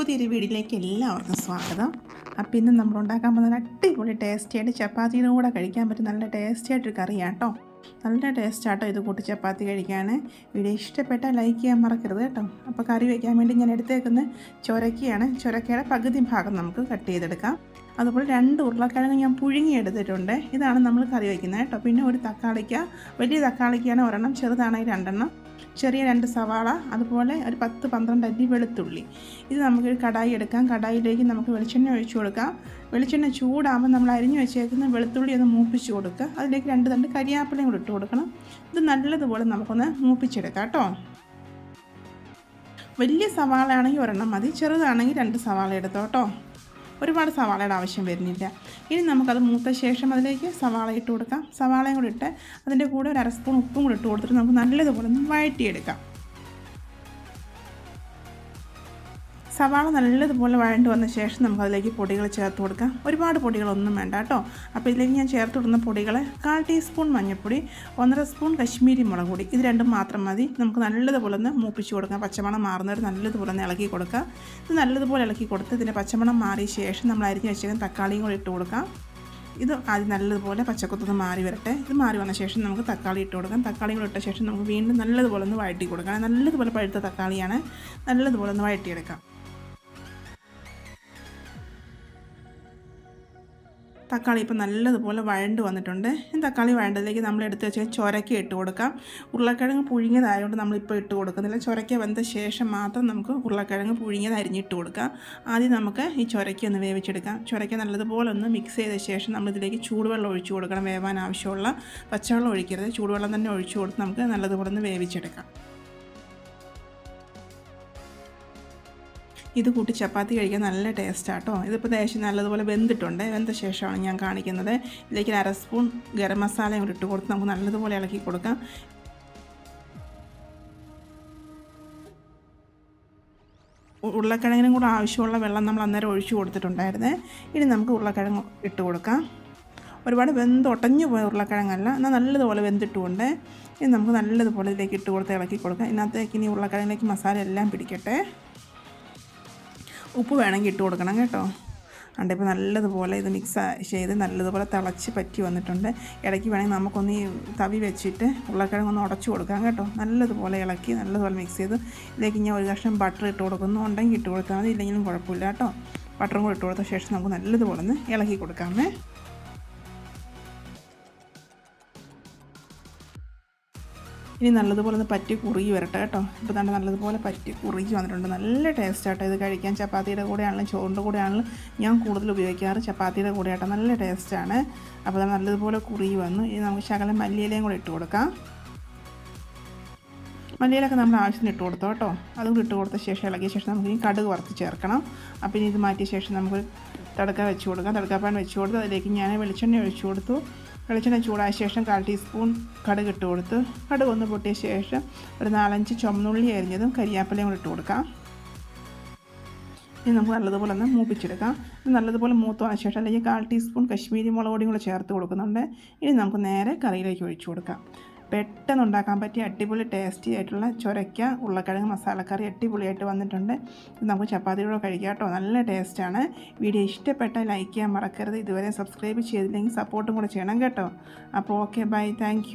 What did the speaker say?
പുതിയൊരു വീടിലേക്ക് എല്ലാവർക്കും സ്വാഗതം. അപ്പം ഇന്ന് നമ്മൾ ഉണ്ടാക്കാൻ പോകുന്ന അടിപൊളി ടേസ്റ്റി ആയിട്ട് ചപ്പാത്തിയുടെ കൂടെ കഴിക്കാൻ പറ്റും നല്ല ടേസ്റ്റി ആയിട്ടൊരു കറിയാണ് കേട്ടോ നല്ല ടേസ്റ്റാട്ടോ ഇത് കൂട്ടി ചപ്പാത്തി കഴിക്കാൻ വീഡിയോ ഇഷ്ടപ്പെട്ടാൽ ലൈക്ക് ചെയ്യാൻ മറക്കരുത് കേട്ടോ. അപ്പോൾ കറി വയ്ക്കാൻ വേണ്ടി ഞാൻ എടുത്തേക്കുന്ന ചൊരക്കയാണ്. ചൊരക്കയുടെ പകുതി ഭാഗം നമുക്ക് കട്ട് ചെയ്തെടുക്കാം. അതുപോലെ രണ്ട് ഉരുളക്കിഴങ്ങ് ഞാൻ പുഴുങ്ങി എടുത്തിട്ടുണ്ട് ഇതാണ് നമ്മൾ കറി വയ്ക്കുന്നത് കേട്ടോ. പിന്നെ ഒരു തക്കാളിക്ക വലിയ തക്കാളിക്കാണ് ഒരെണ്ണം ചെറുതാണെങ്കിൽ രണ്ടെണ്ണം. ചെറിയ രണ്ട് സവാള അതുപോലെ ഒരു പത്ത് പന്ത്രണ്ട് അരി വെളുത്തുള്ളി. ഇത് നമുക്കൊരു കടായി എടുക്കാം. കടായിലേക്ക് നമുക്ക് വെളിച്ചെണ്ണ ഒഴിച്ചു കൊടുക്കാം. വെളിച്ചെണ്ണ ചൂടാകുമ്പോൾ നമ്മൾ അരിഞ്ഞു വെച്ചേക്കുന്ന വെളുത്തുള്ളി ഒന്ന് മൂപ്പിച്ച് കൊടുക്കുക. അതിലേക്ക് രണ്ട് തണ്ട് കരിയാപ്പിലയും കൂടി ഇട്ട് കൊടുക്കണം. ഇത് നല്ലതുപോലെ നമുക്കൊന്ന് മൂപ്പിച്ചെടുക്കാം കേട്ടോ. വലിയ സവാള ആണെങ്കിൽ ഒരെണ്ണം മതി. ചെറുതാണെങ്കിൽ രണ്ട് സവാള എടുത്തോ കേട്ടോ. ഒരുപാട് സവാളയുടെ ആവശ്യം വരുന്നില്ല. ഇനി നമുക്കത് മൂത്ത ശേഷം അതിലേക്ക് സവാള ഇട്ട് കൊടുക്കാം. സവാളയും കൂടി ഇട്ട് അതിന്റെ കൂടെ ഒരു അര സ്പൂൺ ഉപ്പും കൂടി ഇട്ട് കൊടുത്തിട്ട് നമുക്ക് നല്ലതുപോലെ ഒന്ന് വഴറ്റിയെടുക്കാം. സവാള നല്ലതുപോലെ വഴണ്ട് വന്ന ശേഷം നമുക്ക് അതിലേക്ക് പൊടികൾ ചേർത്ത് കൊടുക്കാം. ഒരുപാട് പൊടികളൊന്നും വേണ്ട കേട്ടോ. അപ്പോൾ ഇതിലേക്ക് ഞാൻ ചേർത്ത് വിടുന്ന പൊടികൾ കാൽ ടീസ്പൂൺ മഞ്ഞൾപ്പൊടി ഒന്നര സ്പൂൺ കശ്മീരി മുളക് പൊടി. ഇത് രണ്ടും മാത്രം മതി. നമുക്ക് നല്ലതുപോലെ ഒന്ന് മൂപ്പിച്ച് കൊടുക്കാം. പച്ചമണം മാറുന്നവർ നല്ലതുപോലെ ഒന്ന് ഇളക്കി കൊടുക്കാം. ഇത് നല്ലതുപോലെ ഇളക്കി കൊടുത്ത് ഇതിന്റെ പച്ചമണം മാറിയ ശേഷം നമ്മൾ അരിഞ്ഞ് തക്കാളിയും കൂടി ഇട്ട് കൊടുക്കാം. ഇത് ആദ്യം നല്ലതുപോലെ പച്ചക്കൊത്തൊന്ന് മാറി വരട്ടെ. ഇത് മാറി വന്ന ശേഷം നമുക്ക് തക്കാളി ഇട്ട് കൊടുക്കാം. തക്കാളി കൂടെ ഇട്ട ശേഷം നമുക്ക് വീണ്ടും നല്ലതുപോലെ ഒന്ന് വഴറ്റി കൊടുക്കാം. നല്ലതുപോലെ പഴുത്ത തക്കാളിയാണ്. നല്ലതുപോലെ ഒന്ന് വഴറ്റിയെടുക്കാം. തക്കാളി ഇപ്പോൾ നല്ലതുപോലെ വഴണ്ട് വന്നിട്ടുണ്ട്. ഈ തക്കാളി വഴണ്ടതിലേക്ക് നമ്മൾ എടുത്ത് വെച്ചാൽ ചൊരക്ക ഇട്ട് കൊടുക്കാം. ഉരുളക്കിഴങ്ങ് പുഴുങ്ങിയതായതുകൊണ്ട് നമ്മളിപ്പോൾ ഇട്ട് കൊടുക്കുന്നില്ല. ചൊരക്ക വന്ന ശേഷം മാത്രം നമുക്ക് ഉരുളക്കിഴങ്ങ് പുഴുങ്ങിയത് അരിഞ്ഞിട്ട് കൊടുക്കാം. ആദ്യം നമുക്ക് ഈ ചൊരക്ക ഒന്ന് വേവിച്ചെടുക്കാം. ചൊരക്ക നല്ലതുപോലെ ഒന്ന് മിക്സ് ചെയ്ത ശേഷം നമ്മളിതിലേക്ക് ചൂടുവെള്ളം ഒഴിച്ചു കൊടുക്കണം. വേവാൻ ആവശ്യമുള്ള പച്ചവെള്ളം ഒഴിക്കരുത്. ചൂടുവെള്ളം തന്നെ ഒഴിച്ചു കൊടുത്ത് നമുക്ക് നല്ലതുപോലെ ഒന്ന് വേവിച്ചെടുക്കാം. ഇത് കൂട്ടി ചപ്പാത്തി കഴിക്കാൻ നല്ല ടേസ്റ്റാണ് കേട്ടോ ഇതിപ്പോൾ ദേശം നല്ലതുപോലെ വെന്തിട്ടുണ്ട്. വെന്ത ശേഷമാണ് ഞാൻ കാണിക്കുന്നത്. ഇതിലേക്ക് അര സ്പൂൺ ഗരം മസാലയും കൂടി ഇട്ട് കൊടുത്ത് നമുക്ക് നല്ലതുപോലെ ഇളക്കി കൊടുക്കാം. ഉരുളക്കിഴങ്ങിനും കൂടെ ആവശ്യമുള്ള വെള്ളം നമ്മൾ അന്നേരം ഒഴിച്ചു കൊടുത്തിട്ടുണ്ടായിരുന്നേ. ഇനി നമുക്ക് ഉരുളക്കിഴങ്ങ് ഇട്ട് കൊടുക്കാം. ഒരുപാട് വെന്ത് ഒട്ടഞ്ഞു പോയ ഉരുളക്കിഴങ്ങല്ല. എന്നാൽ നല്ലതുപോലെ വെന്തിട്ടുകൊണ്ട് ഇനി നമുക്ക് നല്ലതുപോലെ ഇതിലേക്ക് ഇട്ട് കൊടുത്ത് ഇളക്കി കൊടുക്കാം. ഇതിനകത്തേക്ക് ഇനി ഉരുളക്കിഴങ്ങിലേക്ക് മസാല എല്ലാം പിടിക്കട്ടെ. ഉപ്പ് വേണമെങ്കിൽ ഇട്ട് കൊടുക്കണം കേട്ടോ. അതുകൊണ്ട് ഇപ്പോൾ നല്ലതുപോലെ ഇത് മിക്സ് ചെയ്ത് നല്ലതുപോലെ തിളച്ച് പറ്റി വന്നിട്ടുണ്ട്. ഇടയ്ക്ക് വേണമെങ്കിൽ നമുക്കൊന്ന് ഈ തവി വെച്ചിട്ട് ഉരുളക്കിഴങ്ങ് ഉടച്ചു കൊടുക്കാം കേട്ടോ. നല്ലതുപോലെ ഇളക്കി നല്ലതുപോലെ മിക്സ് ചെയ്ത് ഇതിലേക്ക് ഞാൻ ഒരു കഷ്ണം ബട്ടർ ഇട്ട് കൊടുക്കുന്നു. ഉണ്ടെങ്കിൽ ഇട്ട് കൊടുത്താൽ മതി ഇല്ലെങ്കിലും കുഴപ്പമില്ല കേട്ടോ. ബട്ടറും കൂടി ഇട്ട് കൊടുത്ത ശേഷം നമുക്ക് നല്ലതുപോലെ ഒന്ന് ഇളക്കി കൊടുക്കാമേ ഇനി നല്ലതുപോലെ ഒന്ന് പറ്റി കുറുകി വരട്ടെ കേട്ടോ. ഇപ്പോൾ തന്നെ നല്ലതുപോലെ പറ്റി കുറുകി വന്നിട്ടുണ്ട്. നല്ല ടേസ്റ്റ് ആട്ടോ ഇത് കഴിക്കാൻ. ചപ്പാത്തിയുടെ കൂടെ ആണെങ്കിലും ചോറിന്റെ കൂടെ ആണെങ്കിലും ഞാൻ കൂടുതൽ ഉപയോഗിക്കാറ് ചപ്പാത്തിയുടെ കൂടെ ആട്ടോ നല്ല ടേസ്റ്റാണ് അപ്പോൾ നല്ലതുപോലെ കുറുകി വന്നു. ഇനി നമുക്ക് ശകലം മല്ലിയിലയും കൂടെ ഇട്ട് കൊടുക്കാം. മല്ലിയിലൊക്കെ നമ്മൾ ആവശ്യത്തിന് ഇട്ട് കൊടുത്തോ കേട്ടോ. അതും ഇട്ട് കൊടുത്ത ശേഷം ഇളകിയ ശേഷം നമുക്ക് ഈ കടുക് വറുത്ത് ചേർക്കണം. അപ്പോൾ ഇനി ഇത് മാറ്റിയ ശേഷം നമുക്ക് തടക്ക വെച്ച് കൊടുക്കാം. തടക്കാപ്പാൻ വെച്ച് കൊടുത്ത്. അതിലേക്ക് ഞാൻ വെളിച്ചെണ്ണ ഒഴിച്ചു കൊടുത്തു. വെളിച്ചെണ്ണ ചൂടായ ശേഷം കാൽ ടീസ്പൂൺ കടുക് ഇട്ട് കൊടുത്ത് കടുക് ഒന്ന് പൊട്ടിയ ശേഷം ഒരു നാലഞ്ച് ചുമന്നുള്ളി അരിഞ്ഞതും കരിയാപ്പിലയും കൂടി ഇട്ട് കൊടുക്കാം. ഇനി നമുക്ക് നല്ലതുപോലെ ഒന്ന് മൂപ്പിച്ചെടുക്കാം. ഇത് നല്ലതുപോലെ മൂത്ത് വന്ന ശേഷം അല്ലെങ്കിൽ കാൽ ടീസ്പൂൺ കശ്മീരി മുളക് പൊടിയും കൂടെ ചേർത്ത് കൊടുക്കുന്നുണ്ട്. ഇനി നമുക്ക് നേരെ കറിയിലേക്ക് ഒഴിച്ചു കൊടുക്കാം. പെട്ടെന്ന് ഉണ്ടാക്കാൻ പറ്റിയ അടിപൊളി ടേസ്റ്റി ആയിട്ടുള്ള ചൊരയ്ക്ക ഉരുളക്കിഴങ്ങ് മസാലക്കറി അടിപൊളിയായിട്ട് വന്നിട്ടുണ്ട്. ഇത് നമുക്ക് ചപ്പാത്തിയോടെ കഴിക്കാം കേട്ടോ. നല്ല ടേസ്റ്റാണ് വീഡിയോ ഇഷ്ടപ്പെട്ടാൽ ലൈക്ക് ചെയ്യാൻ മറക്കരുത്. ഇതുവരെ സബ്സ്ക്രൈബ് ചെയ്തില്ലെങ്കിൽ സപ്പോർട്ടും കൂടെ ചെയ്യണം കേട്ടോ. അപ്പോൾ ഓക്കെ ബൈ താങ്ക്